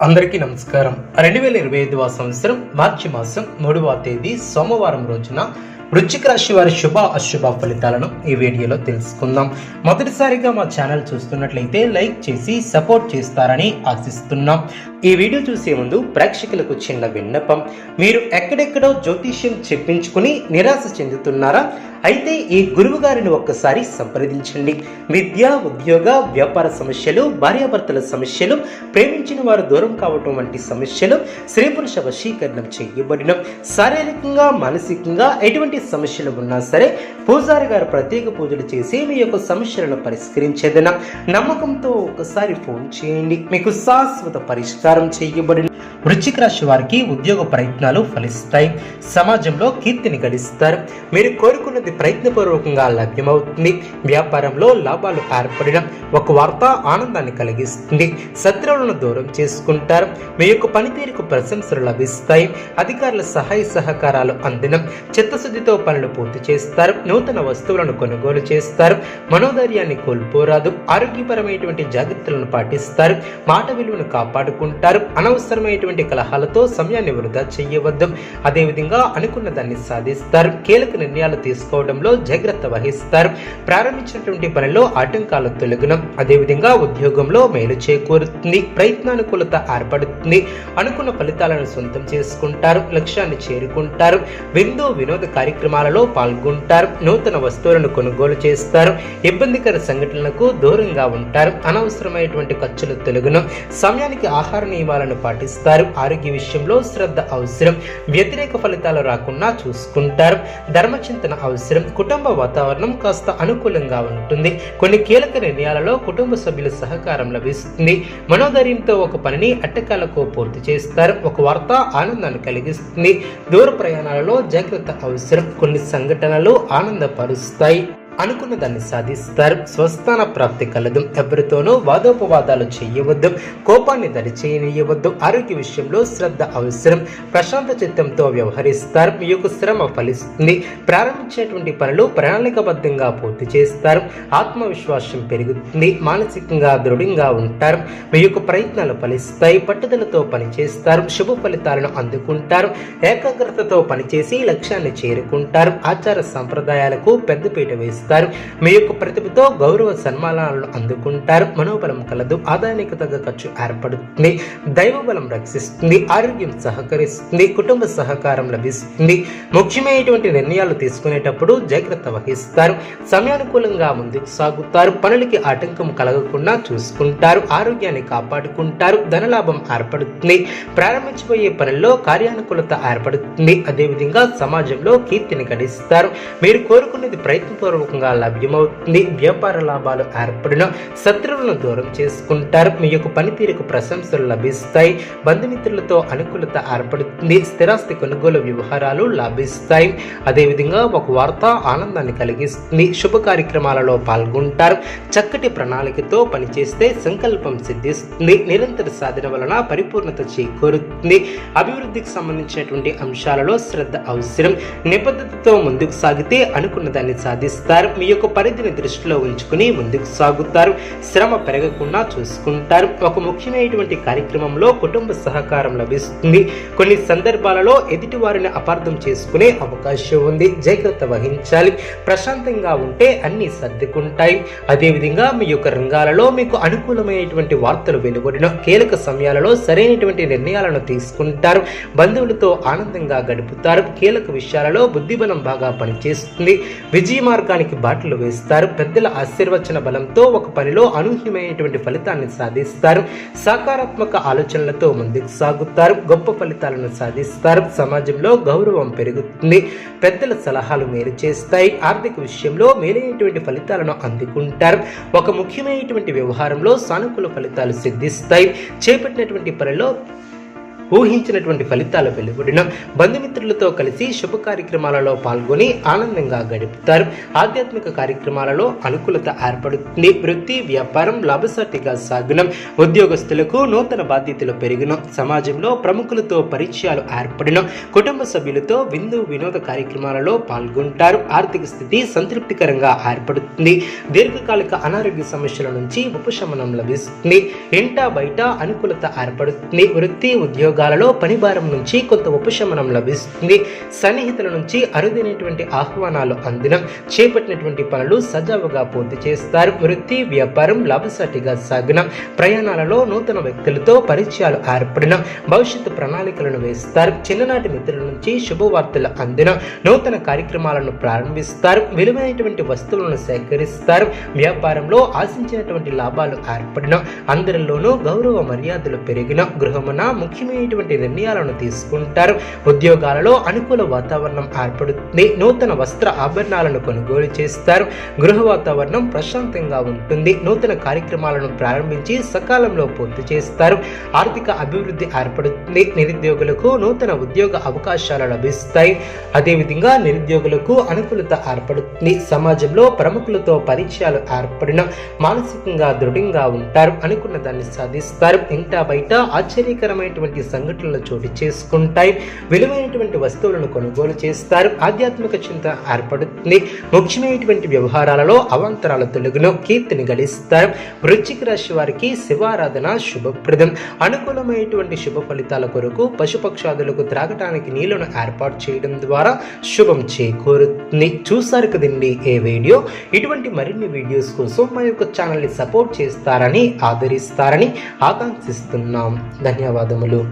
అందరికీ నమస్కారం. రెండు వేల ఇరవై ఐదవ సంవత్సరం మార్చి మాసం మూడవ తేదీ సోమవారం రోజున వృశ్చిక రాశి వారి శుభ అశుభ ఫలితాలను ఈ వీడియోలో తెలుసుకుందాం. మొదటిసారిగా మా ఛానల్ చూస్తున్నట్లయితే లైక్ చేసి సపోర్ట్ చేస్తారని ఆశిస్తున్నాం. ఈ వీడియో చూసే ముందు ప్రేక్షకులకు చిన్న విన్నపం. మీరు ఎక్కడెక్కడో జ్యోతిష్యం చెప్పించుకుని నిరాశ చెందుతున్నారా? అయితే ఈ గురువు గారిని ఒక్కసారి సంప్రదించండి. విద్య ఉద్యోగ వ్యాపార సమస్యలు భార్యాభర్తల సమస్యలు ప్రేమించిన వారు దూరం కావటం వంటి సమస్యలు స్త్రీ పురుష వశీకరణం చేయబడిన శారీరకంగా మానసికంగా ఎటువంటి సమస్యలు ఉన్నా సరే పూజారి గారు ప్రత్యేక పూజలు చేసి మీ యొక్క సమస్యలను పరిష్కరించేదన. నమ్మకంతో ఒకసారి ఫోన్ చేయండి. మీకు శాశ్వత పరిష్కారం చేయబడిన వృశ్చిక రాశి వారికి ఉద్యోగ ప్రయత్నాలు ఫలిస్తాయి. సమాజంలో కీర్తిని గడిస్తారు. మీరు కోరుకున్నది ప్రయత్నపూర్వకంగా లభ్యమవుతుంది. వ్యాపారంలో లాభాలు ఏర్పడడం ఒక వార్త ఆనందాన్ని కలిగిస్తుంది. శత్రువులను దూరం చేసుకుంటారు. మీ యొక్క పనితీరుకు ప్రశంసలు లభిస్తాయి. అధికారుల సహాయ సహకారాలు అందడం చిత్తశుద్ధితో పనులు పూర్తి చేస్తారు. నూతన వస్తువులను కొనుగోలు చేస్తారు. మనోధైర్యాన్ని కోల్పోరాదు. ఆరోగ్యపరమైనటువంటి జాగ్రత్తలను పాటిస్తారు. మాట విలువను కాపాడుకుంటారు. అనవసరమైనటువంటి కలహాలతో సమయాన్ని వృధా చేయవద్దు. అదేవిధంగా అనుకున్న దాన్ని సాధిస్తారు. కీలక నిర్ణయాలు తీసుకోవడంలో జాగ్రత్త వహిస్తారు. ప్రారంభించినటువంటి పనిలో ఆటంకాలు తొలగడం అదేవిధంగా ఉద్యోగంలో మేలు చేకూరుతుంది. ప్రయత్నానుకూలత ఏర్పడుతుంది. అనుకున్న ఫలితాలను సొంతం చేసుకుంటారు. లక్ష్యాన్ని చేరుకుంటారు. విందు వినోద కార్యక్రమాలలో పాల్గొంటారు. నూతన వస్తువులను కొనుగోలు చేస్తారు. ఇబ్బందికర సంఘటనలకు దూరంగా ఉంటారు. అనవసరమైనటువంటి ఖర్చులు తొలగును. సమయానికి ఆహార నియమాలను పాటిస్తారు. ఆరోగ్య విషయంలో శ్రద్ధ అవసరం. వ్యతిరేక ఫలితాలు రాకుండా చూసుకుంటారు. ధర్మచింతన అవసరం. కుటుంబ వాతావరణం కాస్త అనుకూలంగా ఉంటుంది. కొన్ని కీలక నిర్ణయాలలో కుటుంబ సభ్యుల సహకారం లభిస్తుంది. మనోధైర్యంతో ఒక పనిని అట్టకాలకు పూర్తి చేస్తారు. ఒక వార్త ఆనందాన్ని కలిగిస్తుంది. దూర ప్రయాణాలలో జాగ్రత్త అవసరం. కొన్ని సంఘటనలు ఆనందపరుస్తాయి. అనుకున్న దాన్ని సాధిస్తారు. స్వస్థాన ప్రాప్తి కలదు. ఎవరితోనూ వాదోపవాదాలు చేయవద్దు. కోపాన్ని దరిచేయనీయవద్దు ఆరోగ్య విషయంలో శ్రద్ధ అవసరం. ప్రశాంత చిత్తంతో వ్యవహరిస్తారు. మీ యొక్క శ్రమ ఫలిస్తుంది. ప్రారంభించేటువంటి పనులు ప్రణాళికబద్ధంగా పూర్తి చేస్తారు. ఆత్మవిశ్వాసం పెరుగుతుంది. మానసికంగా దృఢంగా ఉంటారు. మీ యొక్క ప్రయత్నాలు ఫలిస్తాయి. పట్టుదలతో పనిచేస్తారు. శుభ ఫలితాలను అందుకుంటారు. ఏకాగ్రతతో పనిచేసి లక్ష్యాన్ని చేరుకుంటారు. ఆచార సంప్రదాయాలకు పెద్దపీట వేస్తారు. మీ యొక్క ప్రతిభతో గౌరవ సన్మానాలను అందుకుంటారు. మనోబలం కలదు. ఆదాయానికి తగ్గ ఖర్చు ఏర్పడుతుంది. దైవబలం రక్షిస్తుంది. ఆరోగ్యం సహకరిస్తుంది. కుటుంబ సహకారం లభిస్తుంది. ముఖ్యమైనటువంటి నిర్ణయాలు తీసుకునేటప్పుడు జాగ్రత్త వహిస్తారు. సమయానుకూలంగా ముందుకు సాగుతారు. పనులకి ఆటంకం కలగకుండా చూసుకుంటారు. ఆరోగ్యాన్ని కాపాడుకుంటారు. ధనలాభం ఏర్పడుతుంది. ప్రారంభించబోయే పనుల్లో కార్యానుకూలత ఏర్పడుతుంది. అదేవిధంగా సమాజంలో కీర్తిని గడిస్తారు. మీరు కోరుకునేది ప్రయత్నపూర్వకంగా లభ్యమవుతుంది. వ్యాపార లాభాలు ఏర్పడిన శత్రువులను దూరం చేసుకుంటారు. మీ యొక్క పనితీరుకు ప్రశంసలు లభిస్తాయి. బంధుమిత్రులతో అనుకూలత ఏర్పడుతుంది. స్థిరాస్తి కొనుగోలు వ్యవహారాలు లభిస్తాయి. అదేవిధంగా ఒక వార్త ఆనందాన్ని కలిగిస్తుంది. శుభ కార్యక్రమాలలో పాల్గొంటారు. చక్కటి ప్రణాళికతో పనిచేస్తే సంకల్పం సిద్ధిస్తుంది. నిరంతర సాధన వలన పరిపూర్ణత చేకూరుతుంది. అభివృద్ధికి సంబంధించినటువంటి అంశాలలో శ్రద్ధ అవసరం. నిబద్ధతతో ముందుకు సాగితే అనుకున్న దాన్ని సాధిస్తారు. మీ యొక్క పరిధిని దృష్టిలో ఉంచుకుని ముందుకు సాగుతారు. శ్రమ పెరగకుండా చూసుకుంటారు. ఒక ముఖ్యమైనటువంటి కార్యక్రమంలో కుటుంబ సహకారం లభిస్తుంది. కొన్ని సందర్భాలలో ఎదుటి వారిని అపార్థం చేసుకునే అవకాశం ఉంది. జాగ్రత్త వహించాలి. ప్రశాంతంగా ఉంటే అన్ని సర్దుకుంటాయి. అదేవిధంగా మీ యొక్క రంగాలలో మీకు అనుకూలమైనటువంటి వార్తలు వెలువడిన కీలక సమయాలలో సరైనటువంటి నిర్ణయాలను తీసుకుంటారు. బంధువులతో ఆనందంగా గడుపుతారు. కీలక విషయాలలో బుద్ధిబలం బాగా పనిచేస్తుంది. విజయ మార్గానికి బాటలు వేస్తారు. పెద్దల ఆశీర్వచన బలంతో ఒక పనిలో అనూహ్యమైనటువంటి ఫలితాన్ని సాధిస్తారు. సకారాత్మక ఆలోచనలతో ముందుకు సాగుతారు. గొప్ప ఫలితాలను సాధిస్తారు. సమాజంలో గౌరవం పెరుగుతుంది. పెద్దల సలహాలు మేలు చేస్తాయి. ఆర్థిక విషయంలో మేలైనటువంటి ఫలితాలను అందుకుంటారు. ఒక ముఖ్యమైనటువంటి వ్యవహారంలో సానుకూల ఫలితాలు సిద్ధిస్తాయి. చేపట్టినటువంటి పనిలో ఊహించినటువంటి ఫలితాలు వెలువడిన బంధుమిత్రులతో కలిసి శుభ కార్యక్రమాలలో పాల్గొని ఆనందంగా గడుపుతారు. ఆధ్యాత్మిక కార్యక్రమాలలో అనుకూలత ఏర్పడుతుంది. వృత్తి వ్యాపారం లాభసాటిగా సాగున. ఉద్యోగస్తులకు నూతన బాధ్యతలు పెరిగిన సమాజంలో ప్రముఖులతో పరిచయాలు ఏర్పడిన కుటుంబ సభ్యులతో విందు వినోద కార్యక్రమాలలో పాల్గొంటారు. ఆర్థిక స్థితి సంతృప్తికరంగా ఏర్పడుతుంది. దీర్ఘకాలిక అనారోగ్య సమస్యల నుంచి ఉపశమనం లభిస్తుంది. ఇంట బయట అనుకూలత ఏర్పడుతుంది. వృత్తి వర్గాలలో పనిభారం నుంచి కొంత ఉపశమనం లభిస్తుంది. సన్నిహితుల నుంచి అరుదైనటువంటి ఆహ్వానాలు అందిన చేపట్టినటువంటి పనులు సజావుగా పూర్తి చేస్తారు. వృత్తి వ్యాపారం లాభసాటిగా సాగిన ప్రయాణాలలో నూతన వ్యక్తులతో పరిచయాలు ఏర్పడిన భవిష్యత్తు ప్రణాళికలను వేస్తారు. చిన్ననాటి మిత్రుల నుంచి శుభవార్తలు అందిన నూతన కార్యక్రమాలను ప్రారంభిస్తారు. విలువైనటువంటి వస్తువులను సేకరిస్తారు. వ్యాపారంలో ఆశించినటువంటి లాభాలు ఏర్పడిన అందరిలోనూ గౌరవ మర్యాదలు పెరిగిన గృహమున ముఖ్యమైన ముఖ్యమైనటువంటి నిర్ణయాలను తీసుకుంటారు. ఉద్యోగాలలో అనుకూల వాతావరణం ఏర్పడుతుంది. నూతన వస్త్ర ఆభరణాలను కొనుగోలు చేస్తారు. గృహ వాతావరణం ప్రశాంతంగా ఉంటుంది. నూతన కార్యక్రమాలను ప్రారంభించి సకాలంలో పూర్తి చేస్తారు. ఆర్థిక అభివృద్ధి ఏర్పడుతుంది. నిరుద్యోగులకు నూతన ఉద్యోగ అవకాశాలు లభిస్తాయి. అదేవిధంగా నిరుద్యోగులకు అనుకూలత ఏర్పడుతుంది. సమాజంలో ప్రముఖులతో పరిచయాలు ఏర్పడిన మానసికంగా దృఢంగా ఉంటారు. అనుకున్న దాన్ని సాధిస్తారు. ఇంటా బయట ఆశ్చర్యకరమైనటువంటి సంఘటనలు చోటు చేసుకుంటాయి. విలువైనటువంటి వస్తువులను కొనుగోలు చేస్తారు. ఆధ్యాత్మిక చింత ఏర్పడుతుంది. ముఖ్యమైనటువంటి వ్యవహారాలలో అవాంతరాల తొలగును కీర్తిని గడిస్తారు. వృశ్చిక రాశి వారికి శివారాధన శుభప్రదం. అనుకూలమైనటువంటి శుభ ఫలితాల కొరకు పశుపక్షాదులకు త్రాగటానికి నీళ్ళను ఏర్పాటు చేయడం ద్వారా శుభం చేకూరుతుంది. చూసారు కదండి ఏ వీడియో? ఇటువంటి మరిన్ని వీడియోస్ కోసం మా యొక్క ఛానల్ని సపోర్ట్ చేస్తారని ఆదరిస్తారని ఆకాంక్షిస్తున్నాం. ధన్యవాదములు.